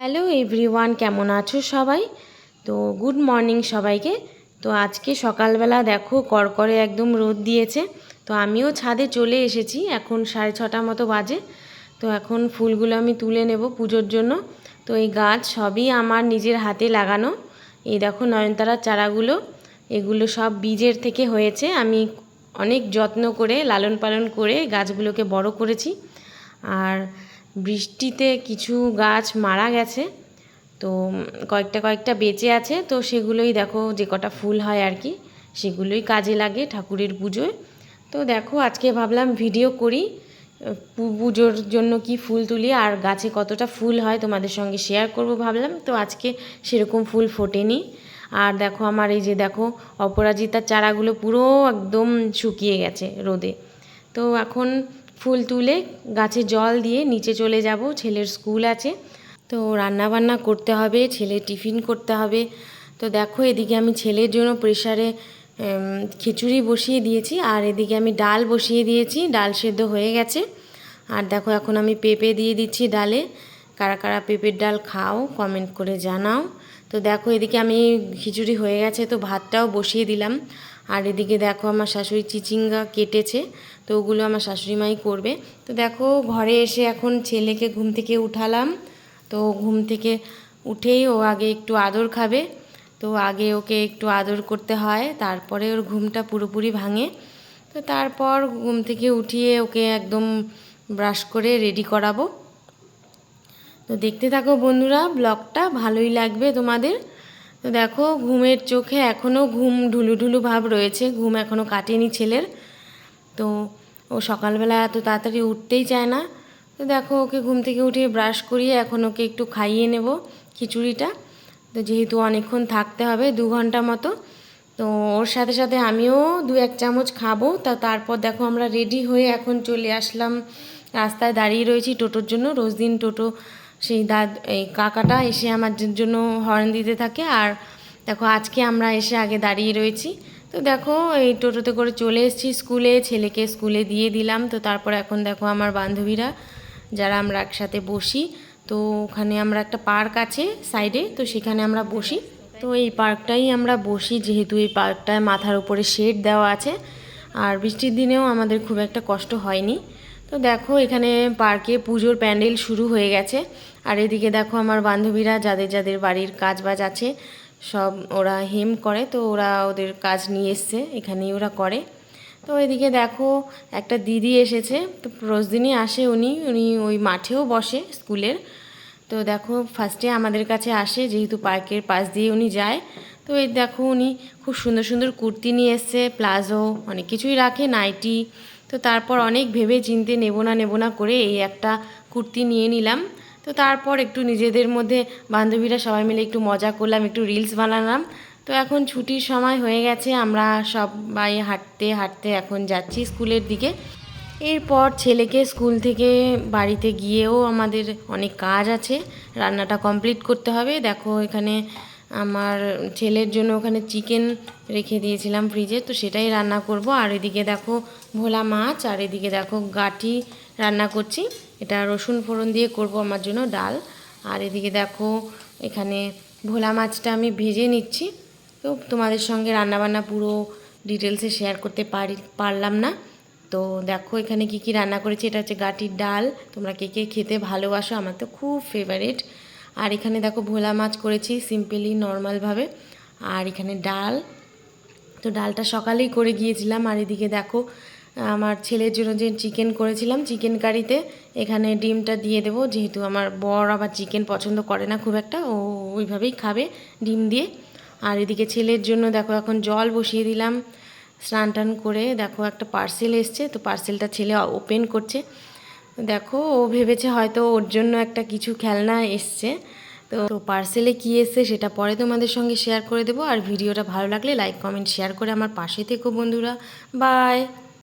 Hello everyone, কেমন আছো সবাই? তো গুড মর্নিং সবাইকে। তো আজকে সকালবেলা দেখো করকরে একদম রোদ দিয়েছে। তো আমিও ছাদে চলে এসেছি, এখন সাড়ে ছটা মতো বাজে। তো এখন ফুলগুলো আমি তুলে নেব পুজোর জন্য। তো এই গাছ সবই আমার নিজের হাতে লাগানো। এই দেখো নয়নতারার চারাগুলো, এগুলো সব বীজের থেকে হয়েছে। আমি অনেক যত্ন করে, লালন পালন করে গাছগুলোকে বড় করেছি। আর বৃষ্টিতে কিছু গাছ মারা গেছে, তো কয়েকটা কয়েকটা বেঁচে আছে, তো সেগুলোই দেখো যে কটা ফুল হয় আর কি, সেগুলোই কাজে লাগে ঠাকুরের পুজোয়। তো দেখো আজকে ভাবলাম ভিডিও করি পুজোর জন্য কি ফুল তুলি আর গাছে কতটা ফুল হয় তোমাদের সঙ্গে শেয়ার করব ভাবলাম, তো আজকে সেরকম ফুল ফোটেনি। আর দেখো আমার এই যে দেখো অপরাজিতার চারাগুলো পুরো একদম শুকিয়ে গেছে রোদে। তো এখন ফুল তুলে গাছে জল দিয়ে নিচে চলে যাব, ছেলের স্কুল আছে। তো রান্না বান্না করতে হবে, ছেলে টিফিন করতে হবে। তো দেখো, এদিকে আমি ছেলের জন্য প্রেশারে খিচুড়ি বসিয়ে দিয়েছি, আর এদিকে আমি ডাল বসিয়ে দিয়েছি, ডাল সেদ্ধ হয়ে গেছে। আর দেখো, এখন আমি পেঁপে দিয়ে দিচ্ছি ডালে। কারা কারা পেঁপের ডাল খাও কমেন্ট করে জানাও। তো দেখো, এদিকে আমি খিচুড়ি হয়ে গেছে, তো ভাতটাও বসিয়ে দিলাম। আর এদিকে দেখো, আমার শাশুড়ি চিচিঙ্গা কেটেছে, তো ওগুলো আমার শাশুড়ি মাই করবে। তো দেখো, ঘরে এসে এখন ছেলেকে ঘুম থেকে উঠালাম। তো ঘুম থেকে উঠেই ও আগে একটু আদর খাবে। তো আগে ওকে একটু আদর করতে হয়, তারপরে ওর ঘুমটা পুরোপুরি ভাঙে। তো তারপর ঘুম থেকে উঠিয়ে ওকে একদম ব্রাশ করে রেডি করাবো। তো দেখতে থাকো বন্ধুরা, ব্লগটা ভালোই লাগবে তোমাদের। তো দেখো, ঘুমের চোখে এখনও ঘুম ঢুলু ঢুলু ভাব রয়েছে, ঘুম এখনও কাটেনি ছেলের। তো ও সকালবেলা এত তাড়াতাড়ি উঠতেই চায় না। তো দেখো, ওকে ঘুম থেকে উঠিয়ে ব্রাশ করিয়ে এখন ওকে একটু খাইয়ে নেব খিচুড়িটা। তো যেহেতু অনেকক্ষণ থাকতে হবে, দু ঘণ্টা মতো, তো ওর সাথে সাথে আমিও দু এক চামচ খাব। তা তারপর দেখো আমরা রেডি হয়ে এখন চলে আসলাম। রাস্তায় দাঁড়িয়ে রয়েছি টোটোর জন্য, রোজ দিন টোটো সেই দাদ, এই কাকাটা এসে আমার জন্য হর্ন দিতে থাকে। আর দেখো, আজকে আমরা এসে আগে দাঁড়িয়ে রয়েছি। তো দেখো, এই টোটোতে করে চলে এসেছি স্কুলে। ছেলেকে স্কুলে দিয়ে দিলাম। তো তারপর এখন দেখো, আমার বান্ধবীরা, যারা আমরা একসাথে বসি, তো ওখানে আমরা একটা পার্ক আছে সাইডে, তো সেখানে আমরা বসি। তো এই পার্কটাই আমরা বসি, যেহেতু এই পার্কটায় মাথার উপরে শেড দেওয়া আছে। আর বৃষ্টির দিনেও আমাদের খুব একটা কষ্ট হয়নি। তো দেখো, এখানে পার্কে পুজোর প্যান্ডেল শুরু হয়ে গেছে। আর এদিকে দেখো আমার বান্ধবীরা, যাদের যাদের বাড়ির কাজ বাজ আছে, সব ওরা হেম করে, তো ওরা ওদের কাজ নিয়ে এসছে, এখানেই ওরা করে। তো এদিকে দেখো, একটা দিদি এসেছে, তো রোজদিনই আসে উনি উনি ওই মাঠেও বসে স্কুলের। তো দেখো ফার্স্টে আমাদের কাছে আসে, যেহেতু পার্কের পাশ দিয়ে উনি যায়। তো এই দেখো উনি খুব সুন্দর সুন্দর কুর্তি নিয়ে এসছে, প্লাজো, অনেক কিছুই রাখে, নাইটি তো তারপর অনেক ভেবে চিনতে নেব না নেব না করে এই একটা কুর্তি নিয়ে নিলাম। তো তারপর একটু নিজেদের মধ্যে বান্ধবীরা সবাই মিলে একটু মজা করলাম, একটু রিলস বানালাম। তো এখন ছুটির সময় হয়ে গেছে, আমরা সবাই হাঁটতে হাঁটতে এখন যাচ্ছি স্কুলের দিকে। এরপর ছেলেকে স্কুল থেকে বাড়িতে গিয়েও আমাদের অনেক কাজ আছে, রান্নাটা কমপ্লিট করতে হবে। দেখো এখানে আমার ছেলের জন্য ওখানে চিকেন রেখে দিয়েছিলাম ফ্রিজে তো সেটাই রান্না করব। আর এদিকে দেখো ভোলা মাছ, আর এদিকে দেখো গাঠি রান্না করছি। এটা রসুন ফোড়ন দিয়ে করব আমার জন্য ডাল। আর এদিকে দেখো এখানে ভোলা মাছটা আমি ভেজে নিচ্ছি। তো তোমাদের সঙ্গে রান্নাবান্না পুরো ডিটেলসে শেয়ার করতে পারি, পারলাম না। তো দেখো এখানে কি কি রান্না করেছি, এটা হচ্ছে গাটির ডাল। তোমরা কে কে খেতে ভালোবাসো, আমার তো খুব ফেভারিট আর এখানে দেখো ভোলা মাছ করেছি সিম্পলি, নর্মালভাবে। আর এখানে ডাল। তো ডালটা সকালেই করে গিয়েছিলাম। আর এদিকে দেখো, আমার ছেলের জন্য যে চিকেন করেছিলাম, চিকেন কারিতে, এখানে ডিমটা দিয়ে দেবো। যেহেতু আমার বর আবার চিকেন পছন্দ করে না খুব একটা, ও ওইভাবেই খাবে ডিম দিয়ে। আর এদিকে ছেলের জন্য দেখো, এখন জল বসিয়ে দিলাম, স্নান টান করে। দেখো একটা পার্সেল এসছে, তো পার্সেলটা ছেলে ওপেন করছে। দেখো, ও ভেবেছে হয়তো ওর জন্য একটা কিছু খেলনা এসছে। তো পার্সেলে কী এসছে সেটা পরে তোমাদের সঙ্গে শেয়ার করে দেবো। আর ভিডিওটা ভালো লাগলে লাইক কমেন্ট শেয়ার করে আমার পাশে থেকো বন্ধুরা। বাই